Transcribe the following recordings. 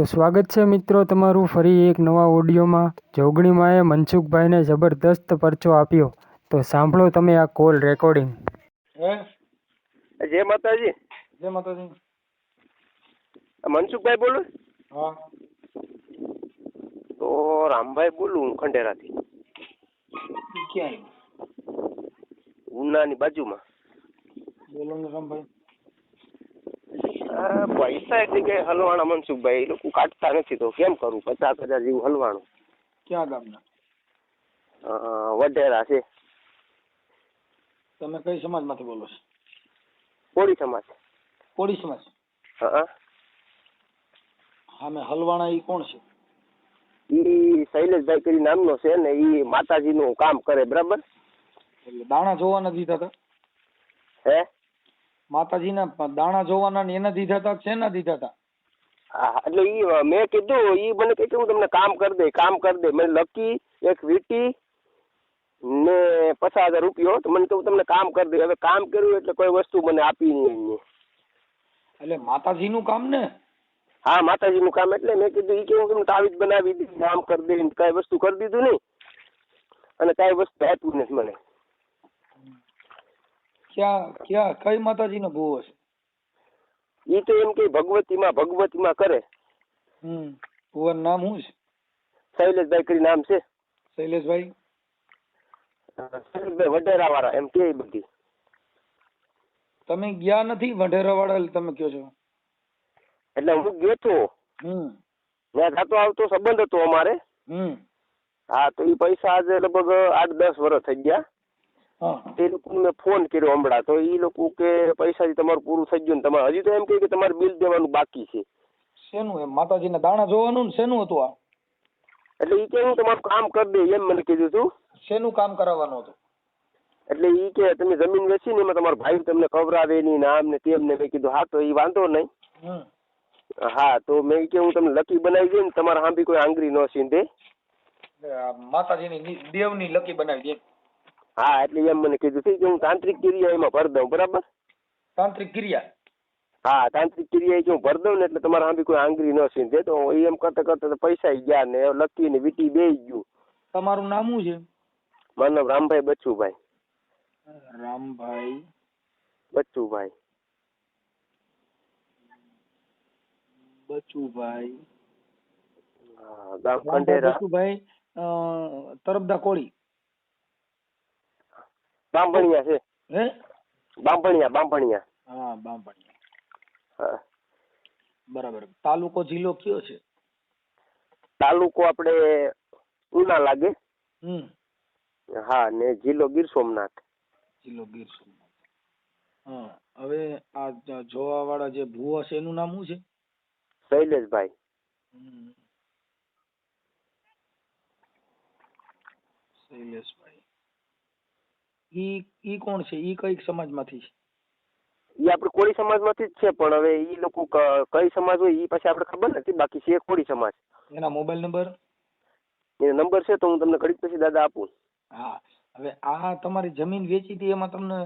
તો સ્વાગત છે મિત્રો તમારું ફરી એક નવા ઓડિયોમાં. જોગણીમાએ મનસુખભાઈને જબરદસ્ત પરચો આપ્યો. તો સાંભળો તમે આ કોલ રેકોર્ડિંગ હે? જય માતાજી. જય માતાજી. મનસુખભાઈ બોલું. હા. તો રામભાઈ બોલું હું ખંડેરાથી. ક્યાં ઉનાની બાજુમાં. બોલો ને રામભાઈ. પૈસા એટલે જગ્યાએ હલવાણા મનસુખભાઈ એ લોકો કાઢતા નથી તો કેમ કરું? પચાસ હજાર જેવું હલવાણું. ક્યાં ગામના? વઢેરા છે. તમે કઈ સમાજમાંથી બોલો છો? કોળી સમાજ. કોળી સમાજ? હા હા મેં હલવાણા ઈ કોણ છે? ઈ શૈલેષભાઈ કરી નામનો છે ને ઈ માતાજીનું કામ કરે બરાબર? એટલે દાણા જોવા દીધા હતા હે? માતાજીના દાણા જોવાના ને એના દીધા હતા શેના દીધા હતા? હા એટલે ઈ મેં કીધું ઈ મને કહે કે હું તમને કામ કરી દે કામ કરી દે. મેં લકી એક વીટી ને પચાસ હજાર રૂપિયો તો મને કહ્યું તમને કામ કરી દે. હવે કામ કર્યું એટલે કોઈ વસ્તુ મને આપી નહીં એટલે માતાજીનું કામ ને? હા માતાજીનું કામ એટલે મેં કીધું ઈ કે હું તમને તાવીજ બનાવી દીધી કામ કરી દે. કઈ વસ્તુ કરી દીધું નહીં. અને કઈ વસ્તુ આપ્યું નથી મને. ક્યાં ક્યાં કઈ માતાજીનો ભૂવો છે ઈ તો એમ કે ભગવતીમાં ભગવતીમાં કરે. હમ ભુવન નામ શું છે? શૈલેષભાઈ કરી નામ છે. શૈલેષભાઈ? શૈલેષભાઈ વઢેરા વાળા એમ કે બધી. તમે ગયા નથી વઢેરા વાળા એટલે તમે કયો છો? એટલે હું ગયો તો. હમ. ત્યાં જાતો આવતો સંબંધ હતો અમારે. હમ. હા તો એ પૈસા આજે લગભગ આઠ દસ વર્ષ થઈ ગયા. હા તે લોકોને મેં ફોન કર્યો હમણાં. તો એ લોકો કે પૈસાથી તમારું પૂરું થઈ ગયું ને તમારે. હજી તો એમ કહે કે તમારે બિલ દેવાનું બાકી છે. શેનું એમ? માતાજીના દાણા જોવાનું ને શેનું હતું આ? એટલે એ કે હું તમારું કામ કરી દે એમ મને કીધું હતું શેનું કામ કરાવવાનું હતું? એટલે એ કે તમે જમીન વેચી ને એમાં તમારો ભાઈ તમને કવરાવે નહીં ને આમ ને તેમ ને મેં કીધું હા તો એ વાંધો નહીં. હા તો મેં કે હું તમને લકી બનાવી દઉં ને તમારા હાંભી કોઈ આંગળી ન સીંધે. માતાજીની દેવની લકી બનાવી દે. હા એટલે એમ મને કીધું છે કે હું તાંત્રિક ક્રિયા એમાં ભર દઉં બરાબર? તાંત્રિક ક્રિયા? હા તાંત્રિક ક્રિયા જો ભર દઉં ને એટલે તમારા હાંભી કોઈ આંગળી ન સીંધે. તો એમ કરતા કરતા પૈસા ગયા ને લકી ને વીટી બે ગયું. તમારું નામ શું છે? મારું નામ રામભાઈ બચ્ચુભાઈ રામભાઈ. બચ્ચુભાઈ બચુભાઈ હા, ગામ ખંડેરા. બચુભાઈ અ, તરફદા કોળી. બાંભણિયા છે. હે? બાંભણિયા બાંભણિયા. હા બાંભણિયા. હા. બરાબર. તાલુકો જિલ્લો કયો છે? તાલુકો આપણે ઉના લાગે. હમ. હા ને જિલ્લો ગીર સોમનાથ. જિલ્લો ગીર સોમનાથ. હા હવે આ જોવાવાળા જોવા વાળા જે ભૂવા છે એનું નામ શું છે? શૈલેષભાઈ. હમ. ઈ ઈ કોણ છે? ઈ કઈ સમાજમાંથી છે? એ આપણે કોળી સમાજમાંથી જ છે પણ હવે ઈ લોકો કઈ સમાજ હોય ઈ પછી આપણે ખબર નથી. બાકી છે કોળી સમાજ. એના મોબાઈલ નંબર? એનો નંબર છે તો હું તમને ઘડીક પછી દાદા આપું. હા. હવે આ તમારી જમીન વેચી હતી એમાં તમને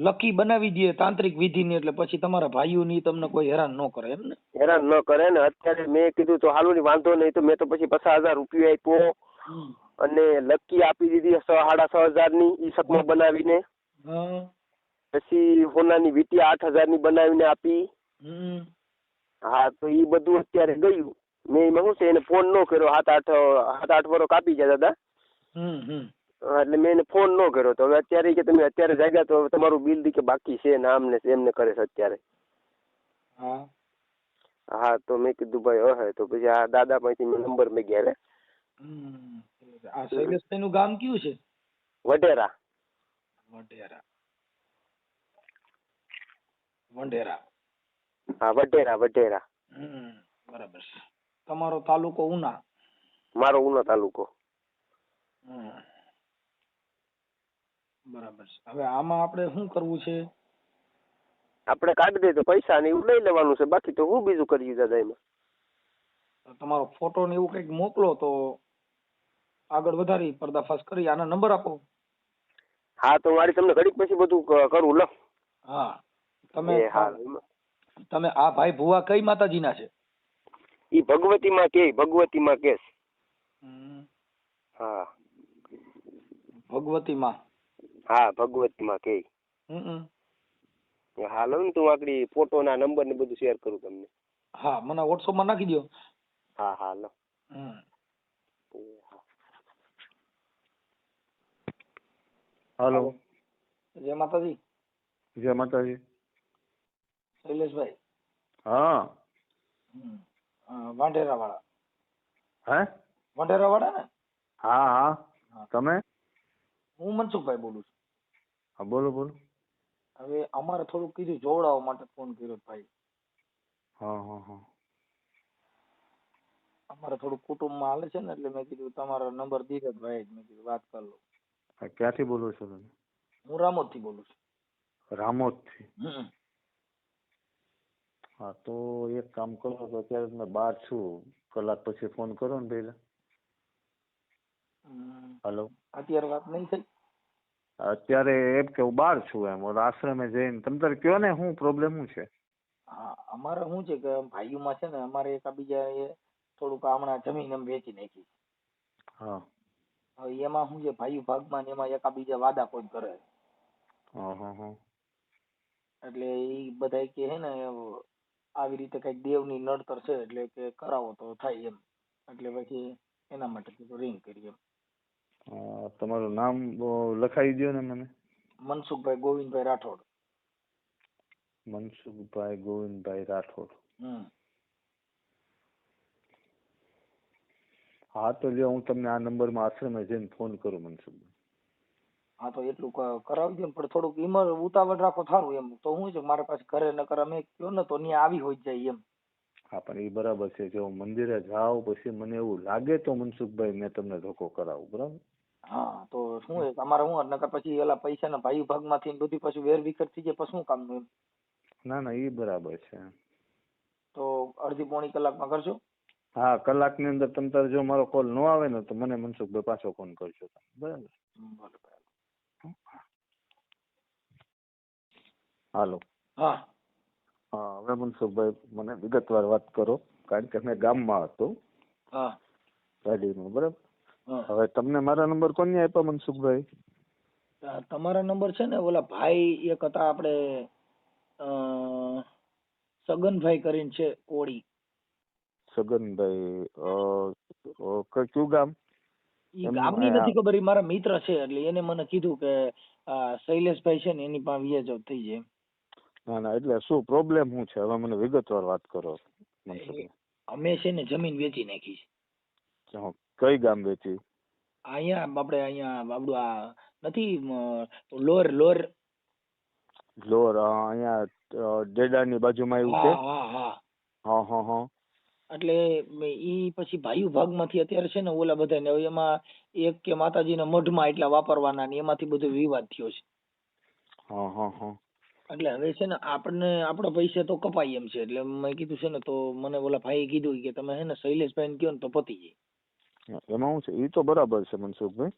લકી બનાવી દે તાંત્રિક વિધિ ની એટલે પછી તમારા ભાઈઓ ની તમને કોઈ હેરાન ન કરે એમ ને? હેરાન ન કરે ને અત્યારે મેં કીધું તો હાલો ની વાંધો નહીં તો મેં તો પછી પચાસ હજાર રૂપિયા આપ્યો. અને લકી આપી દીધી સાડા છ હજારની ઈ સકમાં બનાવીને. પછી સોનાની વીટી આઠ હજારની બનાવીને આપી. હા તો એ બધું અત્યારે ગયું. મેં એમાં શું છે એને ફોન નો કર્યો સાત આઠ સાત આઠ વર્ષ કાપી ગયા દાદા. એટલે મેં એને ફોન નો કર્યો. તો હવે અત્યારે કે તમે અત્યારે જાગ્યા તો તમારું બિલ દી કે બાકી છે ને આમ ને તેમ ને કરે છે અત્યારે. હા. હા તો મેં કીધું ભાઈ હે તો પછી આ દાદા પાસેથી નંબર મેં ગયા આ શૈલેષભાઈ નું ગામ કયું છે? વઢેરા. વઢેરા. વઢેરા. હા વઢેરા વઢેરા. હમ બરાબર છે. તમારો તાલુકો ઉના? મારો ઉના તાલુકો. હમ. બરાબર છે. હવે આમાં આપણે શું કરવું છે? આપણે કાઢી દઈએ તો પૈસા ને એવું લઈ લેવાનું છે. બાકી તો હું બીજું કર્યું દાદા એમાં તમારો ફોટો ને એવું કંઈક મોકલો તો આગળ વધારી પર્દાફાશ કરી આના નંબર આપો. હા તો મારી તમને ઘડીક પછી બધું કરું લો. હા. તમે તમે આ ભાઈ ભુવા કઈ માતાજીના છે? ઈ ભગવતીમાં કે ભગવતીમાં કેસ. હા. ભગવતીમાં? હા ભગવતીમાં કે. હાલો ને તું આગળ ફોટોના નંબર ને બધું શેર કરું તમને. હા મને વોટ્સઅપમાં નાખી દો હા હા લો. હમ. હાલો. જય માતાજી. જય માતાજી. શૈલેષભાઈ. હા. વાંઢેરા વાળા હે? વાંઢેરા વાળા ને હા. હા. તમે? હું મનસુખભાઈ બોલું છું. હા બોલો બોલો. હવે અમારે થોડુંક કીધું જોવડાવવા માટે ફોન કર્યો ભાઈ હા હા હા. અમારે થોડું કુટુંબમાં હાલે છે ને એટલે મેં કીધું તમારો નંબર દીધો ભાઈ મેં કીધું વાત કરી લો. ક્યાંથી બોલો છો તમે? હું રામોદથી બોલું છું. રામોદથી? થી હા તો એક કામ કરો તો અત્યારે તમે બહાર છું. કલાક પછી ફોન કરો ને પહેલા. હાલો. અત્યારે વાત નહીં થઈ? અત્યારે એમ કે હું બહાર છું એમ. આશ્રમે જઈને. તમે તારે કયો ને શું પ્રોબ્લેમ શું છે? હા અમારે શું છે કે ભાઈઓમાં છે ને અમારે એકાબીજા એ થોડુંક હમણાં જમીન એમ વેચી નાખી હા. હવે એમાં શું છે ભાઈઓ ભાગમાં ને એમાં એકાબીજા વાદા કોઈ કરે. એટલે એ બધા કે હે ને આવી રીતે કંઈક દેવની નડતર છે એટલે કે કરાવો તો થાય એમ. એટલે પછી એના માટે કીધું રિંગ કરી એમ. તમારું નામ લખાવી દો ને મને. મનસુખભાઈ ગોવિંદભાઈ રાઠોડ. મનસુખભાઈ ગોવિંદભાઈ રાઠોડ. હમ. હા તો જે હું તમને આ નંબરમાં આશ્રમે જઈને ફોન કરું મનસુખભાઈ. હા તો એટલું કરાવજો ને પણ થોડુંક ઈમર ઉતાવળ રાખો સારું એમ. તો શું છે મારા પાસે ઘરે નકર અમે કયો ને તો ત્યાં આવી હોય જાય એમ. હા પણ એ બરાબર છે જો હું મંદિરે જાઉં પછી મને એવું લાગે તો મનસુખભાઈ મેં તમને ધોકો કરાવું બરાબર? હા તો શું છે તમારે હું નકર પછી એલા પૈસા ના ભાઈ ભાગમાંથી બધી પછી વેર વિખેર થઈ જાય પછી શું કામનું એમ? ના ના એ બરાબર છે. તો અડધી પોણી કલાકમાં કરશો હા કલાકની અંદર તમ તારે જો મારો કોલ ન આવે ને તો મને મનસુખભાઈ પાછો ફોન કરજો બરાબર? હાલો. હા. હા હવે મનસુખભાઈ મને વિગતવાર વાત કરો કારણ કે મેં ગામમાં હતો. હા. ગાડીમાં બરાબર? હવે તમને મારા નંબર કોને આપ્યા મનસુખભાઈ તમારા નંબર છે ને ઓલા ભાઈ એક હતા આપણે સગનભાઈ કરીને છે કોળી ક- કયું ગામ? ગામની નથી ખબર મારા મિત્ર છે એટલે એને મને કીધું કે શૈલેષભાઈ છે ને એની પાસે વ્યાજ થઈ જાય ના ના એટલે શું પ્રોબ્લેમ શું છે? હવે મને વિગતવાર વાત કરો અમે છે ને જમીન વેચી નાખી છે. કઈ ગામ વેચી? અહીંયા આપણે અહીંયા આપણું આ નથી લોર લોર. લોર અહીંયા ડેડાની બાજુમાં એવું છે? હા હા. હા હા હા. એટલે ઈ પછી ભાઈઓ ભાગમાંથી અત્યારે છે ને ઓલા બધા ને એમાં એક કે માતાજીના મઢમાં એટલા વાપરવાના ને એમાંથી બધો વિવાદ થયો છે. હા હા હા. એટલે હવે છે ને આપણને આપણા પૈસે તો કપાય એમ છે. એટલે મેં કીધું છે ને તો મને ઓલા ભાઈએ કીધું કે તમે હે ને શૈલેષભાઈ ને કહો ને તો પતી જાય. એમાં શું છે એ તો બરાબર છે મનસુખભાઈ.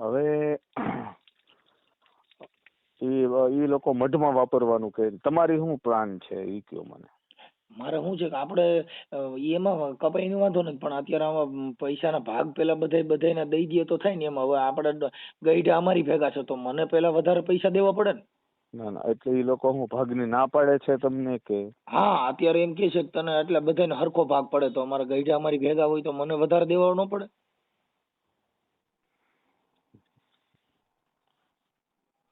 હવે એ એ લોકો મઢમાં વાપરવાનું કહે તમારી શું પ્લાન છે? એ કયો મને. મારે શું છે કે આપણે એમાં કપાઈ નો વાંધો નથી પણ અત્યારે આમાં પૈસાના ભાગ પેલા બધાય બધાયને દઈ દઈએ તો થાય ને એમાં. હવે આપણે ગઈઢા અમારી ભેગા છે તો મને પેલા વધારે પૈસા દેવા પડે ને. ના ના એટલે એ લોકો હું ભાગની ના પાડે છે તમને કે? હા અત્યારે એમ કે છે કે તને એટલે બધાને હરખો ભાગ પડે તો અમારે ગઈઢા અમારી ભેગા હોય તો મને વધારે દેવા ન પડે.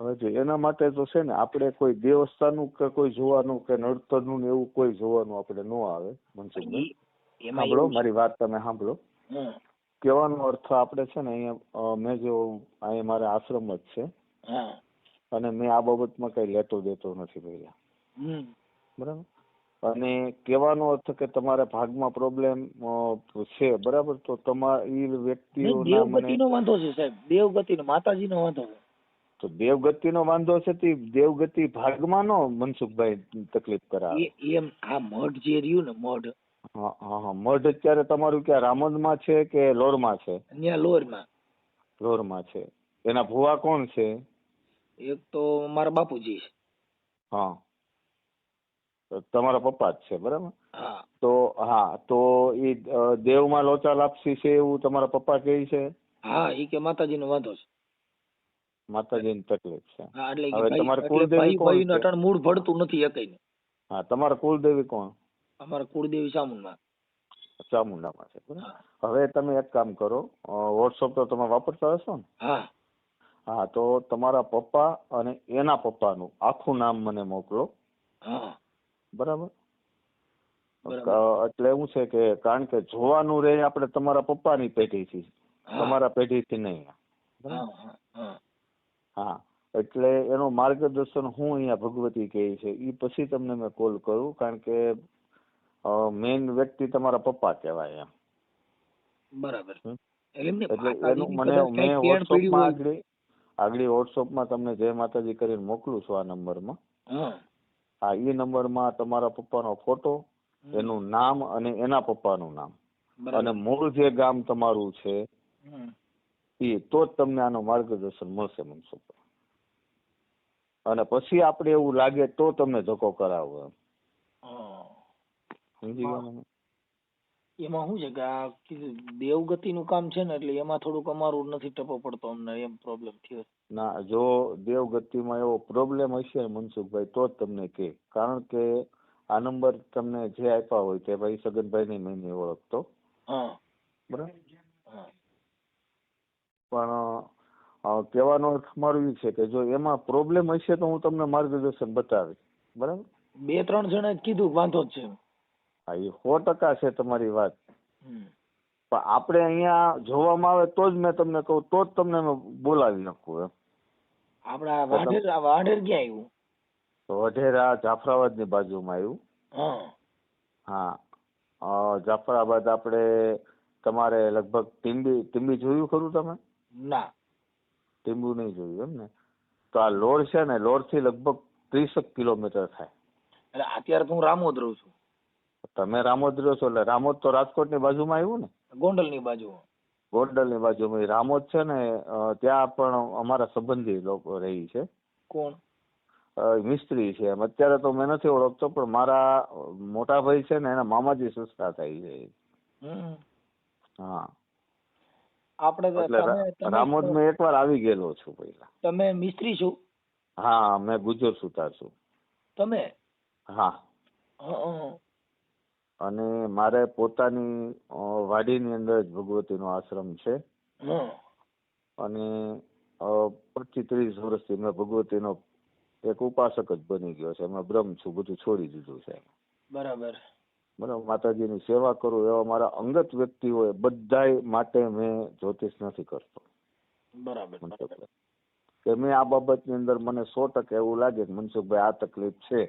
હવે જો એના માટે તો છે ને આપણે કોઈ દેવસ્થાનનું કે કોઈ જોવાનું કે નડતરનું ને એવું કોઈ જોવાનું આપણે ન આવે મનસુખભાઈ. સાંભળો મારી વાત તમે સાંભળો. કહેવાનો અર્થ આપણે છે ને અહીંયા મેં જો અહીંયા મારે આશ્રમ જ છે. અને મેં આ બાબતમાં કઈ લેતો દેતો નથી પહેલા. બરાબર? અને કહેવાનો અર્થ કે તમારા ભાગમાં પ્રોબ્લેમ છે બરાબર? તો તમારી વ્યક્તિઓના મને વાંધો છે સાહેબ. દેવગતિનો માતાજીનો વાંધો છે. તો દેવગતિનો વાંધો છે તે દેવગતિ ભાગમાં નો મનસુખભાઈ તકલીફ કરાવે. એમ આ મઢ જે રહ્યું ને મઢ. હા હા મઢ અત્યારે તમારું ક્યાં? રામોદમાં છે કે લોરમાં છે? ત્યાં લોરમાં. લોરમાં છે. એના ભુવા કોણ છે? એક તો મારા બાપુજી છે. હા. તો તમારા પપ્પા જ છે બરાબર? હા. તો હા તો એ દેવમાં લોચા લાપસી છે એવું તમારા પપ્પા કહે છે? હા એ કે માતાજીનો વાંધો છે. માતાજીની તકલીફ છે. હવે તમારે કુળદેવી કોણ ભાઈનું મૂળ ભળતું નથી એકેયને હા તમારા કુળદેવી કોણ? અમારા કુળદેવી ચામુંડા. ચામુંડામાં છે હવે તમે એક કામ કરો વોટ્સઅપ તો તમે વાપરતા હશો ને? હા. હા તો તમારા પપ્પા અને એના પપ્પાનું આખું નામ મને મોકલો. બરાબર. એટલે એવું છે કે કારણ કે જોવાનું રે આપણે તમારા પપ્પાની પેઢીથી. તમારા પેઢીથી નહીં. હા એટલે એનું માર્ગદર્શન હું અહીંયા ભગવતી કહે છે એ પછી તમને મેં કોલ કરું કારણ કે મેઇન વ્યક્તિ તમારા પપ્પા કહેવાય એમ. બરાબર. એટલે એનું મને મેં વોટ્સઅપમાં આગળ આગળ વોટ્સઅપમાં તમને જય માતાજી કરીને મોકલું છું આ નંબરમાં. હા. એ નંબરમાં તમારા પપ્પાનો ફોટો એનું નામ અને એના પપ્પાનું નામ. અને મૂળ જે ગામ તમારું છે. એ તો જ તમને આનું માર્ગદર્શન મળશે મનસુખ અને પછી આપણે એવું લાગે તો તમને ધક્કો કરાવો સમજી ગયા એમાં શું છે કે આ દેવગતિ નું કામ છે ને એટલે એમાં થોડુંક અમારું નથી ટપો પડતો અમને એમ પ્રોબ્લેમ થયો. ના જો દેવગતિમાં એવો પ્રોબ્લેમ હશે ને મનસુખભાઈ તો જ તમને કે. કારણ કે આ નંબર તમને જે આપ્યા હોય તે ભાઈ સગનભાઈ મેં નહીં ઓળખતો. હા. બરાબર? પણ કહેવાનો અર્થ મારો એ છે કે જો એમાં પ્રોબ્લેમ હશે તો હું તમને માર્ગદર્શન બતાવીશ. બરાબર? બે ત્રણ જણાએ કીધું વાંધો જ છે. હા એ સો ટકા છે તમારી વાત. પણ આપણે અહીંયા જોવામાં આવે તો જ મેં તમને કહું તો જ તમને બોલાવી નાખું એમ. આપણા વાઢેર વાઢેર ક્યાં આવ્યું? તો વઢેરા જાફરાબાદની બાજુમાં આવ્યું. હા. જાફરાબાદ આપણે તમારે લગભગ ટીંબી ટીમ્બી જોયું ખરું તમે? ના. ટીમ્બુ નહીં જોયું એમ ને? તો આ લોડ છે ને લોડથી લગભગ ત્રીસેક કિલોમીટર થાય. એટલે અત્યારે તો હું રામોદ રહું છું. તમે રામોદ રહ્યો છો એટલે રામોદ તો રાજકોટની બાજુમાં આવ્યું ને? ગોંડલની બાજુ. ગોંડલની બાજુમાં. રામોદ છે ને ત્યાં પણ અમારા સંબંધી લોકો રહી છે. કોણ? મિસ્ત્રી છે એમ. અત્યારે તો મેં નથી ઓળખતો પણ મારા મોટા ભાઈ છે ને એના મામાજી સસરા થાય છે. હા. આપણે રામોદ મેં એકવાર આવી ગયેલો છું પહેલા. તમે મિસ્ત્રી છો? હા મેં ગુજર સુતાર છું. તમે? હા. અને મારે પોતાની વાડીની અંદર જ ભગવતીનો આશ્રમ છે. અને પચીસ ત્રીસ વર્ષથી મેં ભગવતીનો એક ઉપાસક જ બની ગયો છે. મેં બ્રહ્મ છું બધું છોડી દીધું છે. બરાબર. બરાબર માતાજીની સેવા કરું એવા મારા અંગત વ્યક્તિઓ બધાય માટે મેં જ્યોતિષ નથી કરતો. બરાબર. કે મેં આ બાબતની અંદર મને સો ટકા એવું લાગે કે મનસુખભાઈ આ તકલીફ છે.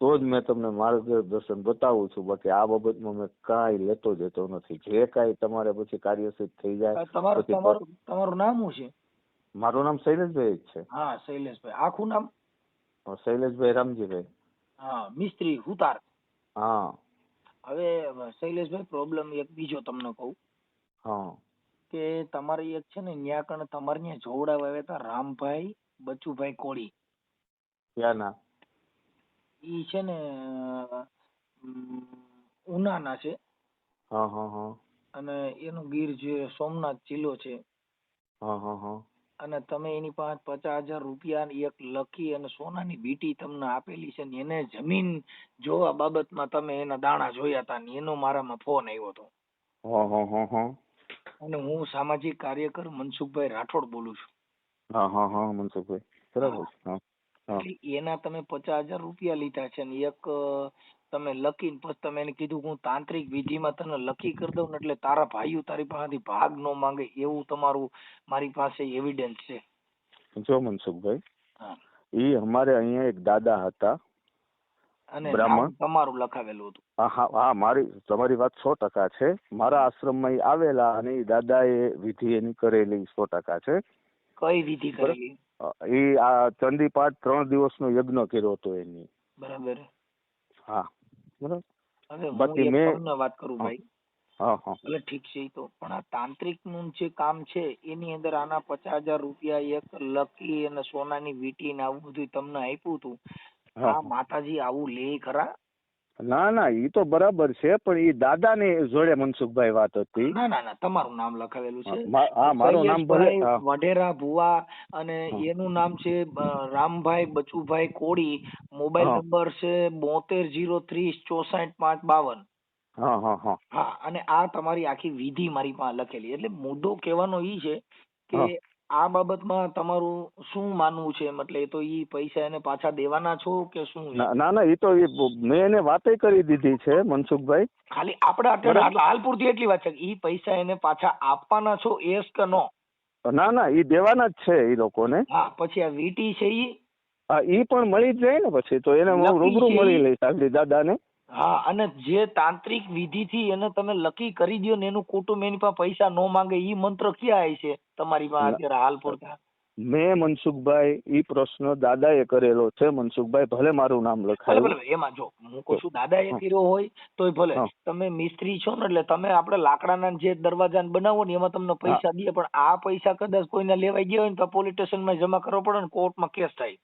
તો જ મેં તમને માર્ગદર્શન બતાવું છું. બાકી આ બાબતમાં મેં કાંઈ લેતો જતો નથી. જે કાંઈ તમારે પછી કાર્યસિદ્ધ થઈ જાય તમારું તમારું તમારું નામ શું છે? મારું નામ શૈલેષભાઈ જ છે. હા શૈલેષભાઈ. આખું નામ? શૈલેષભાઈ રામજીભાઈ. હા મિસ્ત્રી હુતાર. હા. હવે શૈલેષભાઈ પ્રોબ્લેમ એક બીજો તમને કહું. હા. કે તમારી એક છે ને ન્યા કણે તમારે ત્યાં જોવડાવા આવ્યા હતા રામભાઈ બચુભાઈ કોળી. ક્યાંના? એ ઈ છે ને ઉનાના છે. હા હા હા. અને એનું ગીર જે સોમનાથ જિલ્લો છે. હા હા હા. અને તમે એની પાસે પચાસ હજાર રૂપિયા એક લકી અને સોનાની વીંટી તમને આપેલી છે ને એને જમીન જોવા બાબતમાં તમે એના દાણા જોયા હતા ને એનો મારામાં ફોન આવ્યો હતો. અને હું સામાજિક કાર્યકર મનસુખભાઈ રાઠોડ બોલું છું. હા હા હા મનસુખભાઈ. બરાબર એના તમે પચાસ હજાર રૂપિયા લીધા છે ને એક તમે લકી પછી તમે એને કીધું હું તાંત્રિક વિધિમાં તને લકી કરી દઉં ને એટલે તારા ભાઈઓ તારી પાસેથી ભાગ ન માંગે એવું તમારું મારી પાસે એવિડન્સ છે. જો મનસુખભાઈ એ અમારે અહીંયા એક દાદા હતા. અને બ્રાહ્મણ? તમારું લખાવેલું હતું. હા મારી તમારી વાત સો ટકા છે. મારા આશ્રમમાં આવેલા અને એ દાદાએ વિધિ એની કરેલી સો ટકા છે. કઈ વિધિ કરેલી? એ આ ચંદીપાઠ ત્રણ દિવસનો યજ્ઞ કર્યો હતો એની. બરાબર. હા. બરાબર? બાકી મેં- વાત કરું ભાઈ. હા ઠીક છે તો. પણ આ તાંત્રિકનું જે કામ છે એની અંદર આના પચાસ હજાર રૂપિયા એક લકી અને સોનાની વીંટી ને આવું બધું તમને આપ્યું હતું. આ માતાજી આવું લે ખરા. ના ના એ તો બરાબર છે પણ એ દાદા ને જોડે મનસુખભાઈ વાત હતી. ના ના ના તમારું નામ લખાવેલું છે. હા મારું નામ વઢેરા ભુવા અને એનું નામ છે રામભાઈ બચુભાઈ કોળી. મોબાઈલ નંબર છે બોતેર જીરો ત્રીસ ચોસાઠ પાંચ બાવન. હા હા હા. હા અને આ તમારી આખી વિધિ મારી પાસે લખેલી. એટલે મુદ્દો કહેવાનો ઈ છે કે. આ બાબતમાં તમારું શું માનવું છે? મતલબ એ તો ઈ પૈસા એને પાછા દેવાના છો કે શું ના ના એ તો મેં એને વાતે કરી દીધી છે મનસુખભાઈ. ખાલી આપણે અત્યારે. હાલ પૂરતી એટલી વાત છે કે ઈ પૈસા એને પાછા આપવાના છો એસ કે નો ના ના ઈ દેવાના જ છે ઈ લોકોને. હા પછી આ વીટી છે ઈ? હા ઈ પણ મળી જ જાય ને પછી તો એને હું રૂબરૂ મળી? લઈશ આગળ દાદાને. હા અને જે તાંત્રિક વિધિથી એને તમે લકી કરી દયો ને એનું કુટુંબ એની પાસે પૈસા નો માંગે ઈ મંત્ર ક્યાં છે તમારી પાસે. અત્યારે હાલ પૂરતા મેં મનસુખભાઈ ઈ પ્રશ્ન દાદાએ કરેલો છે. મનસુખભાઈ ભલે મારું નામ લખાયું. ભલે એમાં જો હું કહું છું દાદા એ કર્યો હોય તોય ભલે. તમે મિસ્ત્રી છો ને એટલે તમે આપણે લાકડાના જે દરવાજા ને બનાવો ને એમાં તમને પૈસા દે પણ આ પૈસા કદાચ કોઈને લેવાઈ ગયા હોય ને તો પોલીસ સ્ટેશનમાં જમા કરવો પડે ને કોર્ટમાં કેસ થાય.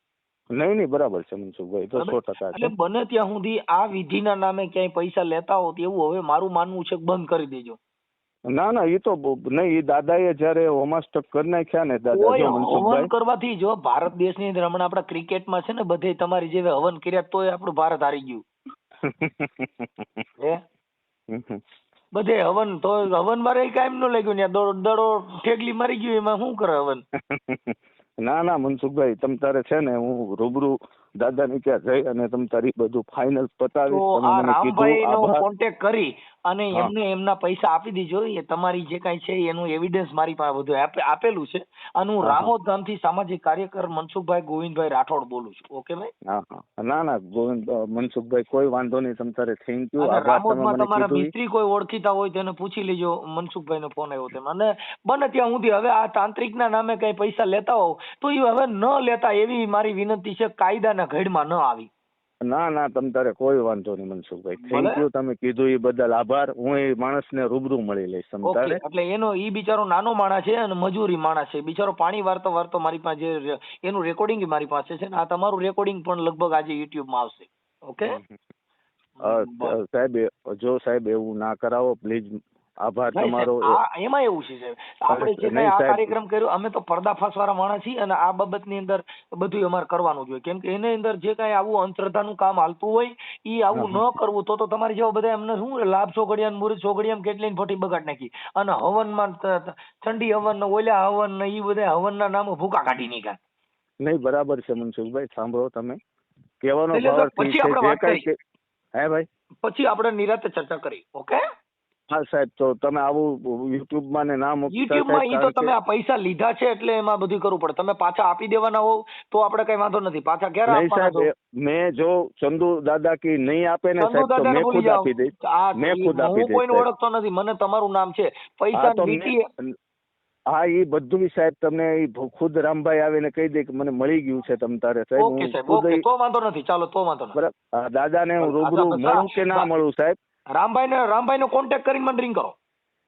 નહીં નહીં બરાબર છે મનસુખભાઈ તો સો ટકા એટલે બને ત્યાં સુધી આ વિધિના નામે ક્યાંય પૈસા લેતા હોત એવું હવે મારું માનવું છે બંધ કરી દેજો. ના ના એ તો નહીં એ દાદાએ જયારે હોમાસ્ટક કરી નાખ્યા ને દાદા જો હવન કરવાથી જો ભારત દેશની અંદર હમણાં આપણા ક્રિકેટમાં છે ને બધે તમારી જેવી હવન કર્યા તોય આપણું ભારત હારી ગયું. હે? બધે હવન તો હવન મારે કાયમ ન લાગ્યું ને દડો દડો ઠેકલી મારી ગયું એમાં શું કરે હવન? ના ના મનસુખભાઈ તમ તારે છે ને હું રૂબરૂ દાદાની ત્યાં જઈ અને તમે તારી બધું ફાઇનલ મને રામભાઈ નો આભાર. કોન્ટેક્ટ કરી અને એમને એમના પૈસા આપી દીજો. એ તમારી જે કાંઈ છે એનું એવિડન્સ મારી પાસે બધું આપેલું છે. અને હું હા. સામાજિક કાર્યકર મનસુખભાઈ ગોવિંદભાઈ રાઠોડ બોલું છું. ઓકે ભાઈ? ના ના ગોવિંદ મનસુખભાઈ કોઈ વાંધો નહીં. તમ તારે થેન્ક યુ રામોદમાં તમારા મિત્રી કોઈ ઓળખીતા હોય તેને પૂછી લેજો. મનસુખભાઈ નો ફોન આવ્યો તેમ. અને બને ત્યાં સુધી. હવે આ તાંત્રિક ના નામે કઈ પૈસા લેતા હોવ તો એ હવે ન લેતા એવી મારી વિનંતી છે. કાયદાના ઘડમાં ન આવી. ના ના તમ તારે કોઈ વાંધો નહીં મનસુખભાઈ. થેન્ક યુ તમે કીધું એ બદલ આભાર. હું એ માણસને રૂબરૂ મળી લઈશ તમ તારે? એટલે એનો ઈ બિચારો નાનો માણસ છે અને મજૂરી માણસ છે. બિચારો પાણી વારતો વારતો મારી પાસે એનું રેકોર્ડિંગ મારી પાસે છે ને આ તમારું રેકોર્ડિંગ પણ લગભગ આજે માં આવશે. ઓકે સાહેબ જો સાહેબ એવું ના કરાવો પ્લીઝ આભાર તમારો. એમાં એવું છે સાહેબ. આપણે જે કઈ આ કાર્યક્રમ કર્યો અમે તો પર્દાફાશ વાળા માણસ છીએ અને આ બાબતની અંદર બધું અમારે કરવાનું જોઈએ કેમ કે એની અંદર જે કઈ આવું અંધશ્રદ્ધાનું કામ હાલતું હોય ઈ આવું ન કરવું તો તો તમારી જેવા બધા એમને શું લાભ ચોઘડિયા મુરત ચોઘડિયા કેટલી ફોટી બગાડ નાખી. અને હવનમાં ઠંડી હવન ને ઓલા હવન ને ઈ બધા હવનના નામે ભૂકા કાઢી નીકળે નહીં બરાબર છે મનસુખભાઈ સાંભળો તમે. કહેવાનો ભાવ છે જે હે ભાઈ? પછી આપણે નિરાતે ચર્ચા કરી ઓકે? હા સાહેબ તો તમે આવું યુટ્યુબમાં ને નામ યુટ્યુબમાં ઈ તો તમે આ પૈસા લીધા છે એટલે એમાં બધું કરવું પડે. તમે પાછા આપી દેવાના હોવ તો આપણે કઈ વાંધો નથી. પાછા ક્યારે નહીં આપવાના સાહેબ છો? એ- મેં જો ચંદુ દાદા કી નહીં આપે ને ચંદુ સાહેબ તો દાદાને મેં ભૂલી ખુદ જાઓ. આપી દઈશ. આ મેં ખુદ આપી હું દઈશ કોઈને સાહેબ. ઓળખતો નથી મને તમારું નામ છે. હા પૈસા તો વીંટીએ મેં- હા એ બધું સાહેબ તમને ઈ ખુદ રામભાઈ આવીને કહી દે કે મને મળી ગયું છે તમ તારે. સાહેબ ઓકે હું સાહેબ ખુદ ઓકે ઈ- તો વાંધો નથી. ચાલો તો વાંધો નથી. બરાબર. દાદા દાદાને હું રૂબરૂ મળું કે ના મળું સાહેબ? રામભાઈ ને કોન્ટેક્ટ કરીને મને રિંગ કરો.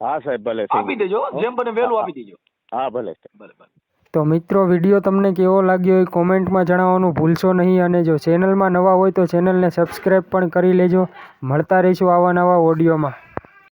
હા સાહેબ ભલે આપી દેજો જેમ બને વહેલું હા, આપી દેજો. હા ભલે ભલે ભલે. તો મિત્રો વીડિયો તમને કેવો લાગ્યો એ કોમેન્ટમાં જણાવવાનું ભૂલશો નહીં અને જો ચેનલમાં નવા હોય તો ચેનલને સબસ્ક્રાઈબ પણ કરી લેજો. મળતા રહીશું આવા નવા ઓડિયોમાં